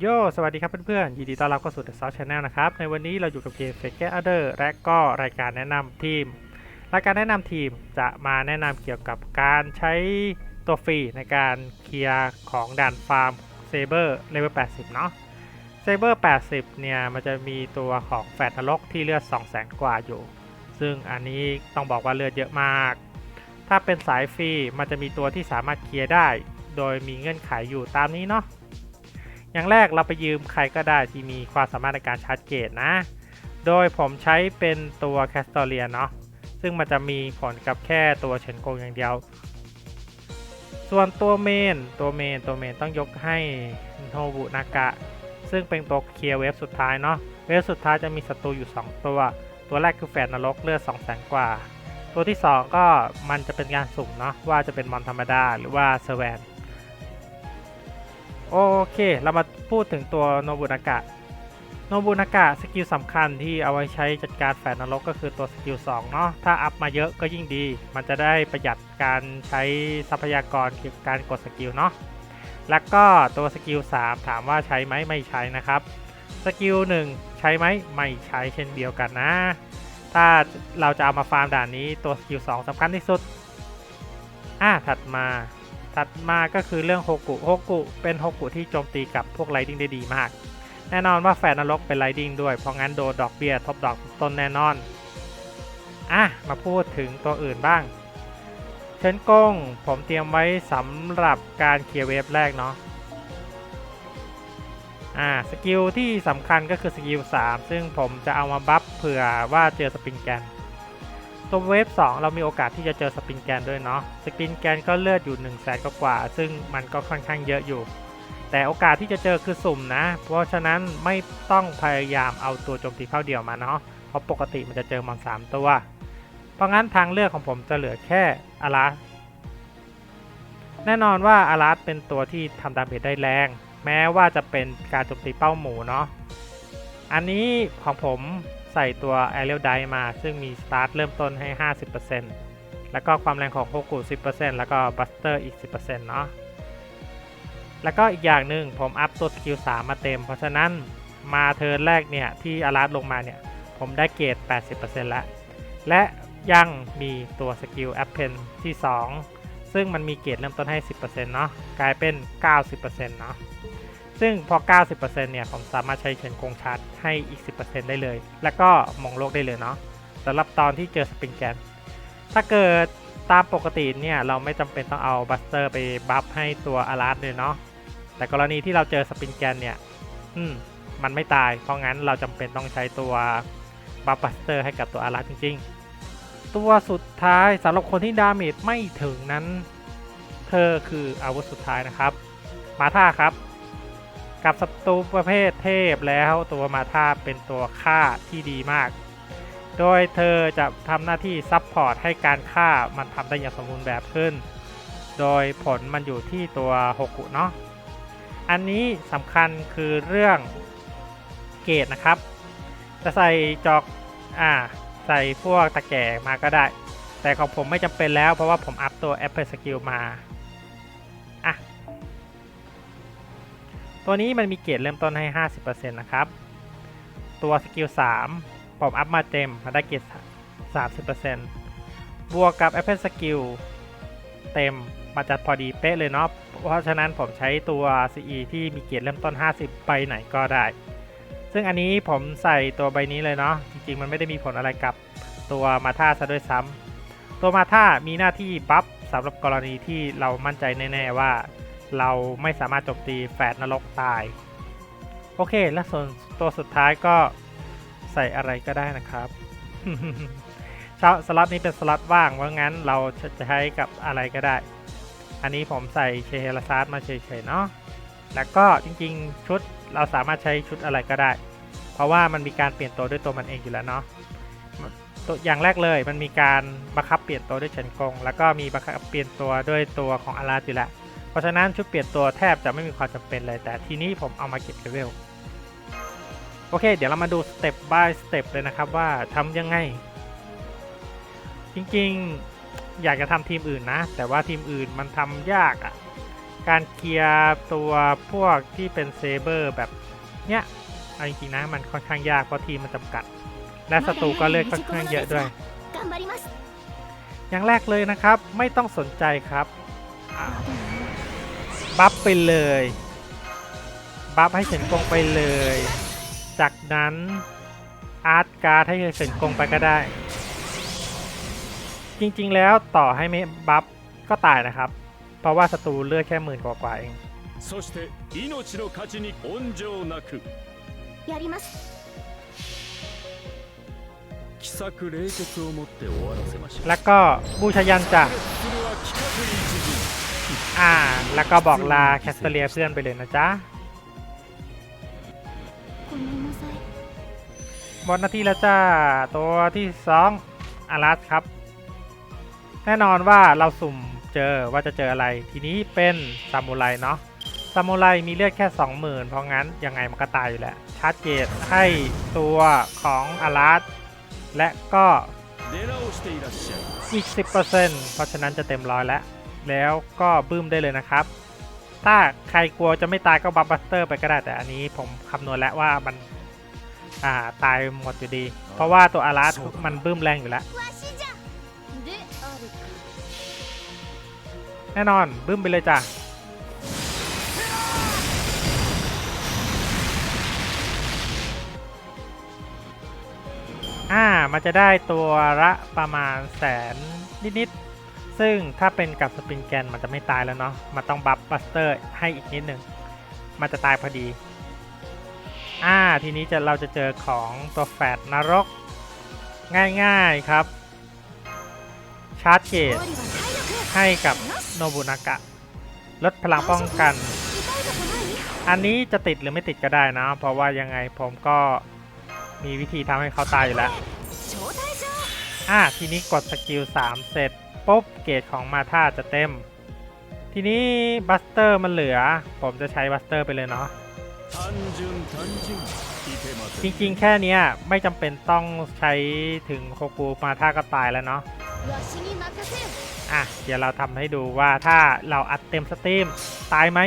โย สวัสดีครับเพื่อนๆ ยินดีต้อนรับเข้าสู่ The South Channel นะครับ ในวันนี้เราอยู่กับเกม f a k e Other และก็รายการแนะนำทีม รายการแนะนำทีมจะมาแนะนำเกี่ยวกับการใช้ตัวฟรีในการเคลียร์ของด่านฟาร์มเซเบอร์เลเวล80 เนาะเซเบอร์80 เนี่ย มันจะมีตัวของแฟดนรกที่เลือด 200,000 กว่าอยู่ ซึ่งอันนี้ต้องบอกว่าเลือดเยอะมาก ถ้าเป็นสายฟรีมันจะมีตัวที่สามารถเคลียร์ได้ โดยมีเงื่อนไขอยู่ตามนี้เนาะ อย่างแรกเราไปยืมใครก็ได้ที่มีความสามารถในการชาร์จเกตนะ โดยผมใช้เป็นตัวแคสตอเรียเนาะ ซึ่งมันจะมีผลกับแค่ตัวเฉินกงอย่างเดียว ส่วนตัวเมน ตัวเมน ตัวเมนต้องยกให้โนบุนากะ ซึ่งเป็นตัวเคลียร์เวฟสุดท้ายเนาะ เวฟสุดท้ายจะมีศัตรูอยู่ 2 ตัว ตัวแรกคือแฟนนรกเลือด2 0 0 0 0กว่า ตัวที่ 2 ก็มันจะเป็นการสุ่มเนาะว่าจะเป็นมอนธรรมดาหรือว่าเซเวน โอเค เรามาพูดถึงตัวโนบุนากะ โนบุนากะสกิลสำคัญที่เอาไว้ใช้จัดการแฝดนรกก็คือตัวสกิล2เนาะ ถ้าอัพมาเยอะก็ยิ่งดี มันจะได้ประหยัดการใช้ทรัพยากรเกี่ยวกับการกดสกิลเนาะ แล้วก็ตัวสกิล3ถามว่าใช้ไหมไม่ใช้นะครับ สกิล1ใช้ไหมไม่ใช้เช่นเดียวกันนะ ถ้าเราจะเอามาฟาร์มด่านนี้ตัวสกิล2สำคัญที่สุด อะถัดมา ถัดมาก็คือเรื่องโฮกุโฮกุเป็นโฮกุที่โจมตีกับพวกไลดิ้งได้ดีมาก แน่นอนว่าแฟนนรกเป็นไลดิ้งด้วยเพราะงั้นโดนดอกเบี้ยทบดอกต้นแน่นอนอะมาพูดถึงตัวอื่นบ้าง เชิญกงผมเตรียมไว้สำหรับการเคลียร์เวฟแรกเนาะอ่าสกิลที่สำคัญก็คือสกิล3ซึ่งผมจะเอามาบัฟเผื่อว่าเจอสปริงแกน ตัวเวฟ2เรามีโอกาสที่จะเจอสปริงแกนด้วยเนาะสปริงแกนก็เลือดอยู่1นึ่งแสนกว่าซึ่งมันก็ค่อนข้างเยอะอยู่ แต่โอกาสที่จะเจอคือสุ่มนะ เพราะฉะนั้นไม่ต้องพยายามเอาตัวโจมตีเข้าเดี่ยวมาเนาะเพราะปกติมันจะเจอมัน3ตัว เพราะงั้นทางเลือกของผมจะเหลือแค่อาราสแน่นอนว่าอาราสเป็นตัวที่ทำดาเมจได้แรง แม้ว่าจะเป็นการโจมตีเป้าหมูเนาะอันนี้ของผม ใส่ตัว Aerial d i มา ซึ่งมีสตาร์ทเริ่มต้นให้ 50%แล้วก็ความแรงของโฮกุ 10%แล้วก็บัสเตอร์อีก 10%เนาะ แล้วก็อีกอย่างหนึ่งผมอัพตัวสกิล 3 มาเต็ม เพราะฉะนั้นมาเทิร์นแรกเนี่ย ที่อาราสลงมาเนี่ย ผมได้เกรด 80%แล้ว และยังมีตัวสกิลแอปเพนที่ 2 ซึ่งมันมีเกรดเริ่มต้นให้ 10%เนาะ กลายเป็น 90%เนาะ ซึ่งพอ 90%เนี่ยผมสามารถใช้เชิญกงชาร์จให้อีก 10%ได้เลย แล้วก็มองโลกได้เลยเนาะสำหรับตอนที่เจอสปริงแกนถ้าเกิดตามปกติเนี่ยเราไม่จำเป็นต้องเอาบัสเตอร์ไปบัฟให้ตัวอาราสเลยเนาะแต่กรณีที่เราเจอสปริงแกนเนี่ยอืมมันไม่ตาย เพราะงั้นเราจำเป็นต้องใช้ตัวบัฟบัสเตอร์ให้กับตัวอาราสจริง ๆ ตัวสุดท้ายสำหรับคนที่ดาเมจไม่ถึงนั้น เธอคืออาวุธสุดท้ายนะครับ มาท่าครับ กับศัตรูประเภทเทพแล้วตัวมาธาเป็นตัวฆ่าที่ดีมาก โดยเธอจะทำหน้าที่ซับพอร์ตให้การฆ่ามันทำได้อย่างสมบูรณ์แบบขึ้น โดยผลมันอยู่ที่ตัวโฮกุเนาะ อันนี้สำคัญคือเรื่องเกรดนะครับ จะใส่จอกอ่าใส่พวกตะแก่มาก็ได้ แต่ของผมไม่จำเป็นแล้วเพราะว่าผมอัพตัว Apple Skill มา อะ ตัวนี้มันมีเกรดเริ่มต้นให้ 50%นะครับ ตัวสกิล3ผมอัพมาเต็มมาได้เกรด30%บวกกับ Apple Skill เต็มมาจัดพอดีเป๊ะเลยเนาะ เพราะฉะนั้นผมใช้ตัว CE ที่มีเกรดเริ่มต้น 50 ไปไหนก็ได้ ซึ่งอันนี้ผมใส่ตัวใบนี้เลยเนาะ จริงๆ มันไม่ได้มีผลอะไรกับตัวมาท่าซะด้วยซ้ำตัวมาท่ามีหน้าที่บัฟสำหรับกรณีที่เรามั่นใจแน่ ๆ ว่า เราไม่สามารถโจมตีแฝดนรกตาย โอเค และส่วนตัวสุดท้ายก็ใส่อะไรก็ได้นะครับชาสล็อตนี้เป็นสล็อตว่างว่างั้นเราจะใช้กับอะไรก็ได้ อันนี้ผมใส่เชเฮลซาร์มาเฉยๆเนาะ แล้วก็จริงๆชุดเราสามารถใช้ชุดอะไรก็ได้ เพราะว่ามันมีการเปลี่ยนตัวด้วยตัวมันเองอยู่แล้วเนาะตัวอย่างแรกเลยมันมีการบังคับเปลี่ยนตัวด้วยเฉินกง แล้วก็มีบังคับเปลี่ยนตัวด้วยตัวของอาราอยู่แล้ว เพราะฉะนั้นชุดเปลี่ยนตัวแทบจะไม่มีความจำเป็นเลย แต่ทีนี้ผมเอามาเก็บเลเวลโอเค เดี๋ยวเรามาดูสเต็ปบายสเต็ปเลยนะครับว่าทำยังไง จริงๆอยากจะทำทีมอื่นนะ แต่ว่าทีมอื่นมันทำยากอะ่ะ การเคลียร์ตัวพวกที่เป็นเซเบอร์แบบเนี้ยเอาจริงๆนะมันค่อนข้างยากเพราะทีมมันจำกัด และศัตรูก็เลือดค่อนข้างเยอะด้วยอย่างแรกเลยนะครับ ไม่ต้องสนใจครับ บัฟไปเลย บัฟให้เฉินกงไปเลย จากนั้นอาร์ตการ์ดให้เฉินกงไปก็ได้ จริงๆแล้วต่อให้ไม่บัฟก็ตายนะครับ เพราะว่าศัตรูเลือดแค่หมื่นกว่าๆเอง そして命の価値に温情なくやります奇策冷徹をもって終わらせましょう แล้วก็บูชายันจ้ะ それは企画に一陣 อ่า แล้วก็บอกลาแคสเตเลียเพื่อนไปเลยนะจ๊ะหมดหน้าที่แล้วจ้า ตัวที่สองอารัสครับ แน่นอนว่าเราสุ่มเจอว่าจะเจออะไร ทีนี้เป็นซามูไรเนาะซามูไรมีเลือดแค่ 20,000 เพราะงั้นยังไงมันก็ตายอยู่แหละชาร์จเกตให้ตัวของอารัสและก็อีก 10%เพราะฉะนั้นจะเต็มร้อยแล้ว แล้วก็บื้มได้เลยนะครับ ถ้าใครกลัวจะไม่ตายก็บัฟบัสเตอร์ไปก็ได้แต่อันนี้ผมคำนวณแล้วว่ามันอ่าตายหมดอยู่ดี เพราะว่าตัวอารัสมันบื้มแรงอยู่แล้วแน่นอนบื้มไปเลยจ้ะอ่ามันจะได้ตัวละประมาณแสนนิดๆ ซึ่งถ้าเป็นกับสปริงแกนมันจะไม่ตายแล้วเนาะ มันต้องบัฟบัสเตอร์ให้อีกนิดหนึ่ง มันจะตายพอดี อ่า ทีนี้จะเราจะเจอของตัวแฟดนรก ง่ายๆครับ ชาร์จเกจให้กับโนบุนากะ ลดพลังป้องกัน อันนี้จะติดหรือไม่ติดก็ได้นะ เพราะว่ายังไงผมก็มีวิธีทำให้เขาตายอยู่แล้ว อ่า ทีนี้กดสกิล 3 เสร็จ ปุ๊บเกจของมาธาจะเต็ม ทีนี้บัสเตอร์มันเหลือ ผมจะใช้บัสเตอร์ไปเลยเนาะจริงๆ แค่นี้ไม่จำเป็นต้องใช้ถึงโคกูมาธาก็ตายแล้วเนาะอะ เดี๋ยวเราทำให้ดูว่าถ้าเราอัดเต็มสตรีม ตายไหม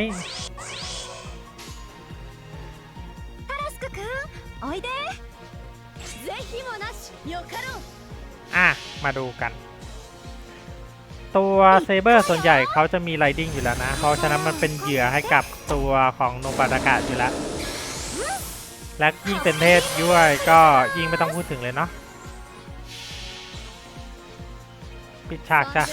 อะ มาดูกัน ตัวเซเบอร์ส่วนใหญ่เขาจะมีไลดิ้งอยู่แล้วนะ เพราะฉะนั้นมันเป็นเหยื่อให้กับตัวของนกปาตากาศอยู่แล้ว และยิ่งเป็นเทพด้วยก็ยิ่งไม่ต้องพูดถึงเลยเนาะปิดฉากจ้ะ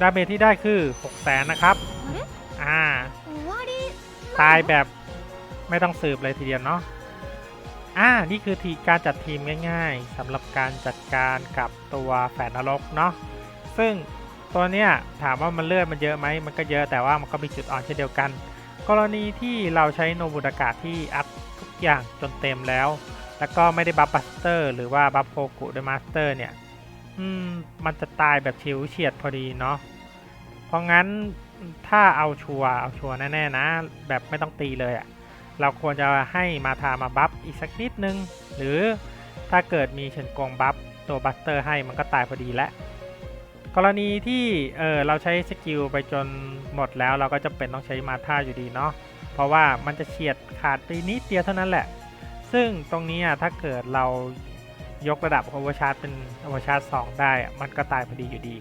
ดาเมจที่ได้คือ6แสนนะครับ อ่า ตายแบบ ไม่ต้องสืบเลยทีเดียวเนาะอ่านี่คือทีการจัดทีมง่ายๆสำหรับการจัดการกับตัวแฝดนรกเนาะซึ่งตัวเนี้ยถามว่ามันเลือดมันเยอะไหมมันก็เยอะแต่ว่ามันก็มีจุดอ่อนเช่นเดียวกัน กรณีที่เราใช้โนบุดากะที่อัพทุกอย่างจนเต็มแล้ว แล้วก็ไม่ได้บัฟบัสเตอร์หรือว่าบัฟโฟกุด้วยมาสเตอร์เนี่ยอืมมันจะตายแบบชิวเฉียดพอดีเนาะเพราะงั้นถ้าเอาชัวร์เอาชัวร์แน่ๆนะ แบบไม่ต้องตีเลยอะ่ะ เราควรจะให้มาทามาบัฟอีกสักนิดนึง หรือถ้าเกิดมีเฉินกงบัฟตัวบัสเตอร์ให้มันก็ตายพอดีแล้วกรณีที่เออเราใช้สกิลไปจนหมดแล้วเราก็จะเป็นต้องใช้มาท่าอยู่ดีเนาะเพราะว่ามันจะเฉียดขาดไปนิดเดียวเท่านั้นแหละ ซึ่งตรงนี้อะถ้าเกิดเรายกระดับโอเวอร์ชาร์จเป็นโอเวอร์ชาร์จ2ได้อะมันก็ตายพอดีอยู่ดี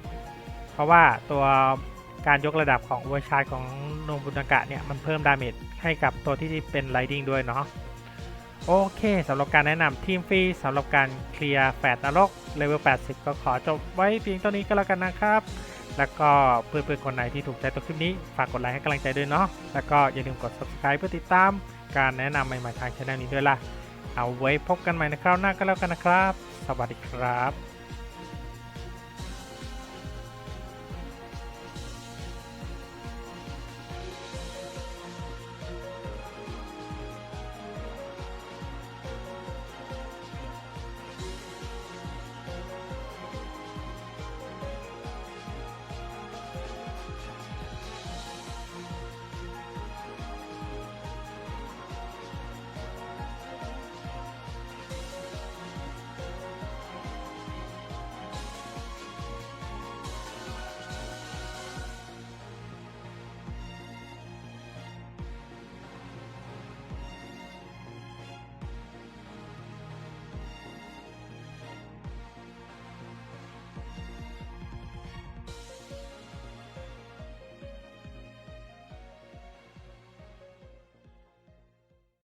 เพราะว่าตัว การยกระดับของอเวอร์ชาร์จของโนบุนากะเนี่ย มันเพิ่มดาเมจให้กับตัวที่เป็นไลดิ้งด้วยเนาะโอเคสำหรับการแนะนำทีมฟรีสำหรับการเคลียร์แฟดนรกเลเวล 80 ก็ขอจบไว้เพียงเท่านี้ก็แล้วกันนะครับ แล้วก็เพื่อนๆคนไหนที่ถูกใจตัวคลิปนี้ ฝากกดไลค์ให้กำลังใจด้วยเนาะแล้วก็อย่าลืมกด subscribe เพื่อติดตาม การแนะนำใหม่ๆทางช่องนี้ด้วยล่ะ เอาไว้พบกันใหม่ในคราวหน้าก็แล้วกันนะครับ สวัสดีครับ